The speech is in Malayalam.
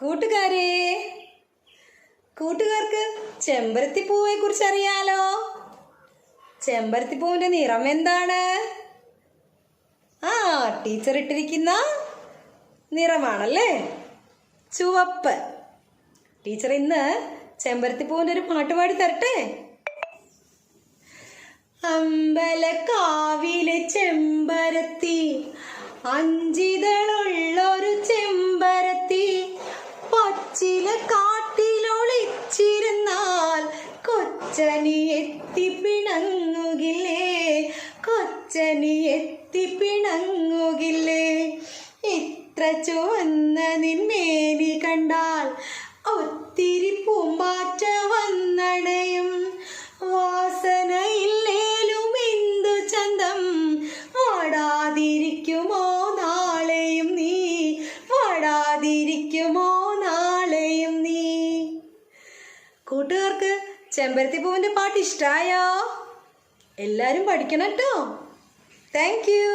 കൂട്ടുകാരെ കൂട്ടുകാർക്ക് ചെമ്പരത്തി പൂവെ കുറിച്ച് അറിയാലോ? ചെമ്പരത്തിപ്പൂവിന്റെ നിറം എന്താണ്? ആ ടീച്ചർ ഇട്ടിരിക്കുന്ന നിറമാണല്ലേ? ചുവപ്പ്. ടീച്ചർ ഇന്ന് ചെമ്പരത്തിപ്പൂവിന്റെ ഒരു പാട്ട് പാടി തരട്ടെ? അമ്പലക്കാവിലെ ചെമ്പരത്തി അഞ്ചിതളുള്ളൊരു കാട്ടിലൊളിച്ചിരുന്നാൽ കൊച്ചനി എത്തി പിണങ്ങുകില്ലേ? കൊച്ചനി എത്തി പിണങ്ങുകില്ലേ? ഇത്ര ചുവന്ന നിന്മേനി കൂട്ടുകാർക്ക് ചെമ്പരത്തി പൂവിന്റെ പാട്ട് ഇഷ്ടമായോ എല്ലാവരും പഠിക്കണം കേട്ടോ താങ്ക് യു